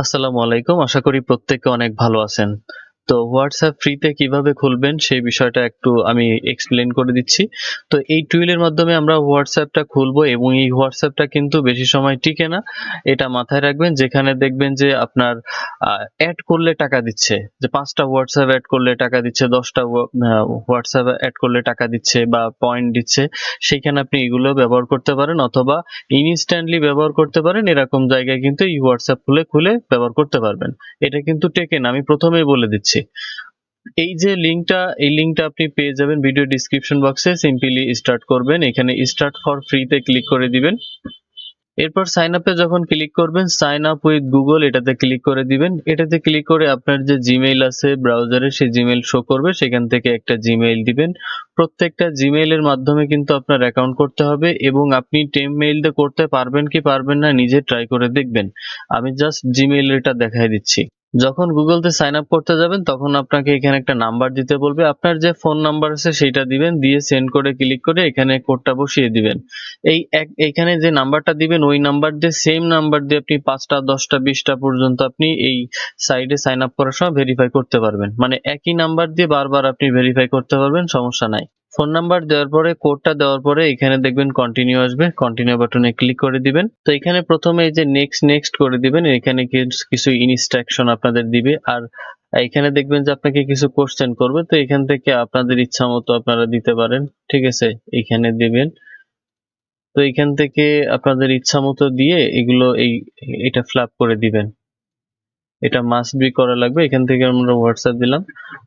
আসসালামু আলাইকুম। আশা করি প্রত্যেকে অনেক ভালো আছেন। তো হোয়াটসঅ্যাপ ফ্রিতে কীভাবে খুলবেন সেই বিষয়টা একটু আমি এক্সপ্লেন করে দিচ্ছি। তো এই টুইলের মাধ্যমে আমরা হোয়াটসঅ্যাপটা খুলবো এবং এই হোয়াটসঅ্যাপটা কিন্তু বেশি সময় টিকে না। এটা মাথায় রাখবেন, যেখানে দেখবেন যে আপনার অ্যাড করলে টাকা দিচ্ছে। যে পাঁচটা হোয়াটসঅ্যাপ অ্যাড করলে টাকা দিচ্ছে, দশটা হোয়াটসঅ্যাপ অ্যাড করলে টাকা দিচ্ছে বা পয়েন্ট দিচ্ছে সেখানে আপনি এগুলো ব্যবহার করতে পারেন অথবা ইনস্ট্যান্টলি ব্যবহার করতে পারেন। এরকম জায়গায় কিন্তু এই হোয়াটসঅ্যাপ খুলে খুলে ব্যবহার করতে পারবেন। এটা কিন্তু টেকেন আমি প্রথমেই বলে দিচ্ছি। এই যে লিঙ্কটা, এই লিঙ্কটা আপনি পেয়ে যাবেন ভিডিও ডিসক্রিপশন বক্সে সিম্পলি স্টার্ট করবেন। এখানে স্টার্ট ফর ফ্রিতে ক্লিক করে দিবেন। এরপর সাইন আপে যখন ক্লিক করবেন সাইন আপ উইথ গুগল এটাতে ক্লিক করে দিবেন। এটাতে ক্লিক করে আপনার যে জিমেইল আছে ব্রাউজারে সেই জিমেইল শো করবে। সেখান থেকে একটা জিমেইল দিবেন। প্রত্যেকটা জিমেইলের মাধ্যমে কিন্তু আপনার অ্যাকাউন্ট করতে হবে এবং আপনি টেম মেইলতে করতে পারবেন কি পারবেন না, নিজে ট্রাই করে দেখবেন। আমি জাস্ট জিমেইল এটা দেখাই দিচ্ছি। যখন গুগলতে সাইন আপ করতে যাবেন, তখন আপনাকে এখানে একটা নাম্বার দিতে বলবে। আপনার যে ফোন নাম্বার আছে, সেটা দিবেন, দিয়ে সেন্ড করে ক্লিক করে এখানে কোডটা বসিয়ে দিবেন। এই এক, এখানে যে নাম্বারটা দিবেন, ওই নাম্বার দিয়ে সেম নাম্বার দিয়ে আপনি পাঁচটা, দশটা, বিশটা পর্যন্ত আপনি এই সাইডে সাইন আপ করার সময় ভেরিফাই করতে পারবেন। মানে একই নাম্বার দিয়ে বারবার আপনি ভেরিফাই করতে পারবেন, সমস্যা নাই। ফোন নাম্বার দেওয়ার পরে, কোডটা দেওয়ার পরে এখানে দেখবেন কন্টিনিউ আসবে। কন্টিনিউ বাটনে ক্লিক করে দিবেন। তো এখানে প্রথমে এই যে নেক্সট নেক্সট করে দিবেন, এখানে কিছু- ইনস্ট্রাকশন আপনাদের দিবে। আর এখানে দেখবেন যে আপনাকে কিছু কোশ্চেন করবে, তো এখান থেকে আপনাদের ইচ্ছা মতো আপনারা দিতে পারেন। ঠিক আছে? এখানে দিবেন। তো এখান থেকে আপনাদের ইচ্ছা মতো দিয়ে এগুলো এই, এটা ফ্ল্যাপ করে দিবেন। এটা মাস্ট বি করা লাগবে। এখান থেকে আমরা হোয়াটসঅ্যাপ দিলাম।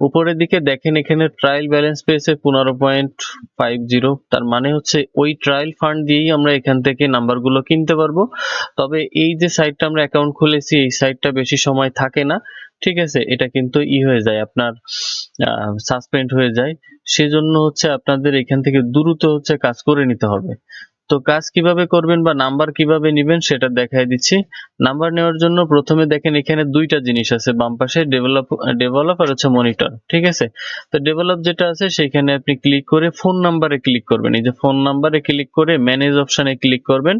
উপরের দিকে দেখেন, এখানে ট্রায়াল ব্যালেন্স পেয়েছে পনেরো পয়েন্ট ফাইভ জিরো তার মানে হচ্ছে ওই ট্রায়াল ফান্ড দিয়েই আমরা এখান থেকে নাম্বারগুলো কিনতে পারব। তবে এই যে সাইটটা আমরা অ্যাকাউন্ট খুলেছি, এই সাইটটা বেশি সময় থাকে না। ঠিক আছে? এটা কিন্তু ই হয়ে যায়, আপনার সাসপেন্ড হয়ে যায়। সেজন্য হচ্ছে আপনাদের এখান থেকে দ্রুত হচ্ছে কাজ করে নিতে হবে। তো কাজ কীভাবে করবেন বা নাম্বার কীভাবে নেবেন সেটা দেখাই দিচ্ছি। নাম্বার নেওয়ার জন্য প্রথমে দেখেন এখানে দুইটা জিনিস আছে, বাম পাশে ডেভেলপ ডেভেলপ আর হচ্ছে মনিটর ঠিক আছে? তো ডেভেলপ যেটা আছে সেখানে আপনি ক্লিক করে ফোন নাম্বারে ক্লিক করবেন। এই যে ফোন নাম্বারে ক্লিক করে ম্যানেজ অপশনে ক্লিক করবেন।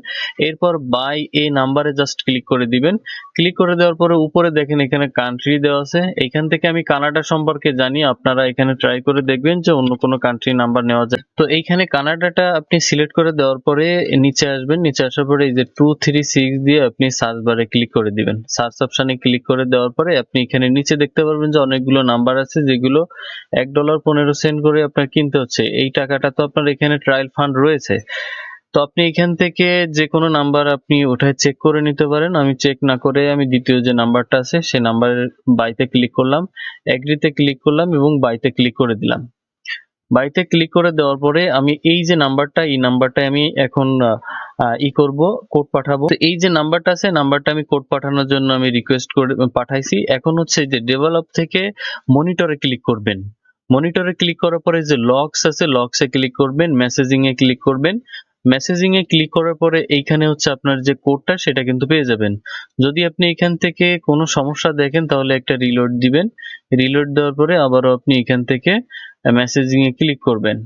এরপর বাই এ নাম্বারে জাস্ট ক্লিক করে দিবেন। ক্লিক করে দেওয়ার পরে উপরে দেখেন এখানে কান্ট্রি দেওয়া আছে। এখান থেকে আমি কানাডা সম্পর্কে জানি, আপনারা এখানে ট্রাই করে দেখবেন যে অন্য কোনো কান্ট্রি নাম্বার নেওয়া যায়। তো এইখানে কানাডাটা আপনি সিলেক্ট করে দেওয়ার পরে নিচে আসবেন, নিচে আসার পরে এই যে টু থ্রি সিক্স দিয়ে আপনি সার্চ বারে ক্লিক করে দিবেন। সার্চ অপশনে ক্লিক করে দেওয়ার পরে আপনি এখানে নিচে দেখতে পারবেন যে অনেকগুলো নাম্বার আছে যেগুলো এক ডলার পনেরো সেন্ট করে আপনার কিনতে হচ্ছে। এই টাকাটা তো আপনার এখানে ট্রায়াল ফান্ড রয়েছে। তো আপনি এখান থেকে যে কোনো নাম্বার আপনি ওঠায় চেক করে নিতে পারেন। আমি চেক না করে আমি দ্বিতীয় যে নাম্বারটা আছে, সেই নাম্বারের বাইতে ক্লিক করলাম এগ্রিতে ক্লিক করলাম এবং বাইতে ক্লিক করে দিলাম। বাইতে ক্লিক করে দেওয়ার পরে আমি এই যে নাম্বারটা এই নাম্বারটা আমি এখন ই করব কোড পাঠাবো। তো এই যে নাম্বারটা আছে নাম্বারটা আমি কোড পাঠানোর জন্য আমি রিকোয়েস্ট করে পাঠাইছি। এখন হচ্ছে যে ডেভেলপ থেকে মনিটরে ক্লিক করবেন। মনিটরে ক্লিক করার পরে যে লক্স আছে লক্সে ক্লিক করবেন মেসেজিং এ ক্লিক করবেন। মেসেজিং এ ক্লিক করার পরে এইখানে হচ্ছে আপনার যে কোডটা সেটা কিন্তু পেয়ে যাবেন। যদি আপনি এখান থেকে কোনো সমস্যা দেখেন, তাহলে একটা রিলোড দিবেন। রিলোড দেওয়ার পরে আবারও আপনি এখান থেকে মেসেজিং এ ক্লিক করবেন।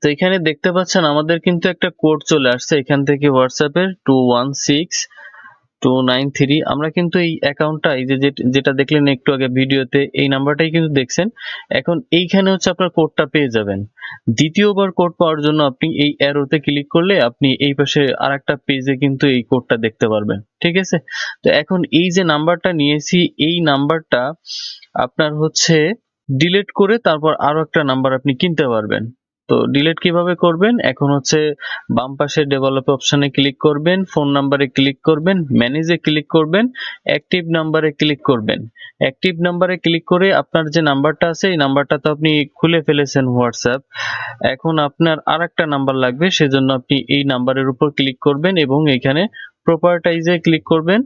তো এখানে দেখতে পাচ্ছেন আমাদের কিন্তু একটা কোড চলে আসছে এখান থেকে হোয়াটসঅ্যাপের two one six two nine three আমরা কিন্তু এই অ্যাকাউন্টটা এই যে যেটা দেখলেন একটু আগে ভিডিওতে, এই নাম্বারটাই কিন্তু দেখছেন। এখন এইখানে হচ্ছে আপনার কোডটা পেয়ে যাবেন। দ্বিতীয়বার কোড পাওয়ার জন্য আপনি এই অ্যারোতে ক্লিক করলে আপনি এই পাশে আরেকটা পেজে কিন্তু এই কোডটা দেখতে পারবেন। ঠিক আছে? তো এখন এই যে নাম্বারটা নিয়েছি, এই নাম্বারটা আপনার হচ্ছে ডিলিট করে তারপর আরও একটা নাম্বার আপনি কিনতে পারবেন। তো ডিলিট কীভাবে করবেন? এখন হচ্ছে বাম পাশে ডেভেলপ অপশনে ক্লিক করবেন ফোন নাম্বারে ক্লিক করবেন ম্যানেজে ক্লিক করবেন অ্যাক্টিভ নাম্বারে ক্লিক করবেন। অ্যাক্টিভ নাম্বারে ক্লিক করে আপনার যে নাম্বারটা আছে, এই নাম্বারটা তো আপনি খুলে ফেলেছেন হোয়াটসঅ্যাপ এখন আপনার আর একটা নাম্বার লাগবে, সেজন্য আপনি এই নাম্বারের উপর ক্লিক করবেন এবং এখানে প্রপার্টাইজে ক্লিক করবেন।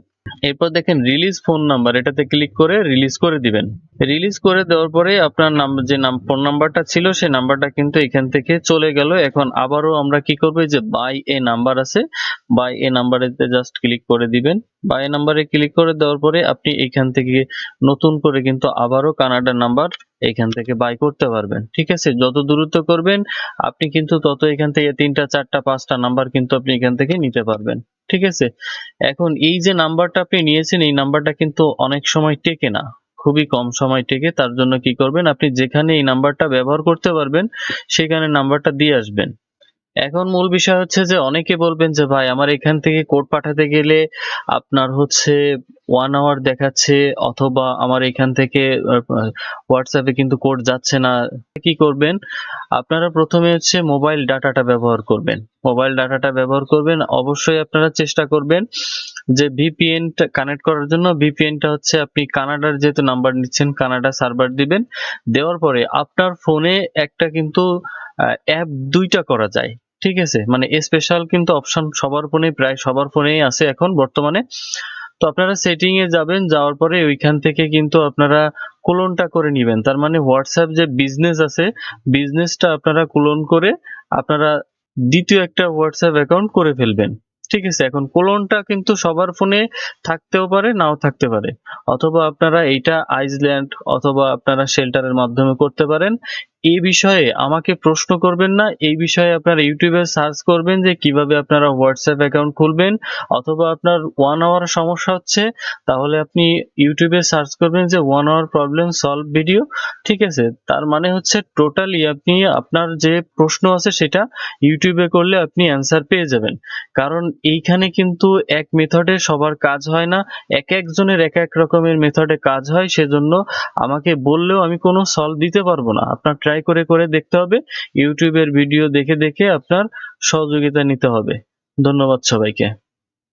এরপর দেখেন রিলিজ ফোন নাম্বার এটাতে ক্লিক করে রিলিজ করে দিবেন। রিলিজ করে দেওয়ার পরে আপনার নাম, যে নাম ফোন নাম্বারটা ছিল, সেই নাম্বারটা কিন্তু এখান থেকে চলে গেল। এখন আবারও আমরা কি করব যে বাই এ নাম্বার আছে বাই এ নাম্বারেতে জাস্ট ক্লিক করে দিবেন। বাই এ নাম্বারে ক্লিক করে দেওয়ার পরে আপনি এখান থেকে নতুন করে কিন্তু আবারও কানাডার নাম্বার এখান থেকে বাই করতে পারবেন। ঠিক আছে? যত দ্রুত করবেন, আপনি কিন্তু তত এখান থেকে তিনটা, চারটা, পাঁচটা নাম্বার কিন্তু আপনি এখান থেকে নিতে পারবেন। ঠিক আছে? এখন এই যে নাম্বারটা আপনি নিয়েছেন, এই নাম্বারটা কিন্তু অনেক সময় টেকে না। খুবই কম সময় টেকে। তার জন্য কি করবেন? আপনি যেখানে এই নাম্বারটা ব্যবহার করতে পারবেন, সেখানে নাম্বারটা দিয়ে আসবেন। এখন মূল বিষয় হচ্ছে যে, অনেকে বলবেন যে, ভাই, আমার এখান থেকে কোড পাঠাতে গেলে আপনার হচ্ছে ওয়ান আওয়ার দেখাচ্ছে অথবা আমার এখান থেকে হোয়াটসঅ্যাপে কিন্তু কোড যাচ্ছে না। কি করবেন? আপনারা প্রথমে হচ্ছে মোবাইল ডাটাটা ব্যবহার করবেন। মোবাইল ডাটাটা ব্যবহার করবেন, অবশ্যই আপনারা চেষ্টা করবেন যে ভিপিএন কানেক্ট করার জন্য। ভিপিএনটা হচ্ছে আপনি কানাডার যেহেতু নাম্বার নিচ্ছেন, কানাডা সার্ভার দিবেন। দেওয়ার পরে আপনার ফোনে একটা কিন্তু অ্যাপ দুইটা করা যায়। ঠিক আছে? মানে স্পেশাল কিন্তু অপশন সবার ফোনে প্রায় সবার ফোনেই আছে এখন বর্তমানে। তো আপনারা সেটিং এ যাবেন, যাওয়ার পরে ওইখান থেকে কিন্তু আপনারা ক্লোনটা করে নেবেন। তার মানে হোয়াটসঅ্যাপ যে বিজনেস আছে বিজনেসটা আপনারা ক্লোন করে আপনারা দ্বিতীয় একটা হোয়াটসঅ্যাপ অ্যাকাউন্ট করে ফেলবেন। ঠিক আছে, এখন ক্লোনটা কিন্তু সবার ফোনে থাকতেও পারে, নাও থাকতে পারে। অথবা আপনারা এইটা আইসল্যান্ড অথবা আপনারা শেল্টারের মাধ্যমে করতে পারেন। এই বিষয়ে আমাকে প্রশ্ন করবেন না, এই বিষয়ে আপনারা ইউটিউবে সার্চ করবেন যে কীভাবে আপনারা হোয়াটসঅ্যাপ অ্যাকাউন্ট খুলবেন অথবা আপনার ওয়ান আওয়ার সমস্যা হচ্ছে, তাহলে আপনি ইউটিউবে সার্চ করবেন যে one hour problem solve video ঠিক আছে? তার মানে হচ্ছে টোটালি আপনি আপনার যে প্রশ্ন আছে সেটা ইউটিউবে করলে আপনি অ্যান্সার পেয়ে যাবেন। কারণ এইখানে কিন্তু এক মেথডে সবার কাজ হয় না, এক একজনের এক এক রকমের মেথডে কাজ হয়, সেজন্য আমাকে বললেও আমি কোনো সলভ দিতে পারব না। আপনার ট্রাই করে করে দেখতে হবে। ইউটিউবের ভিডিও দেখে দেখে আপনার সহযোগিতা নিতে হবে। ধন্যবাদ সবাইকে।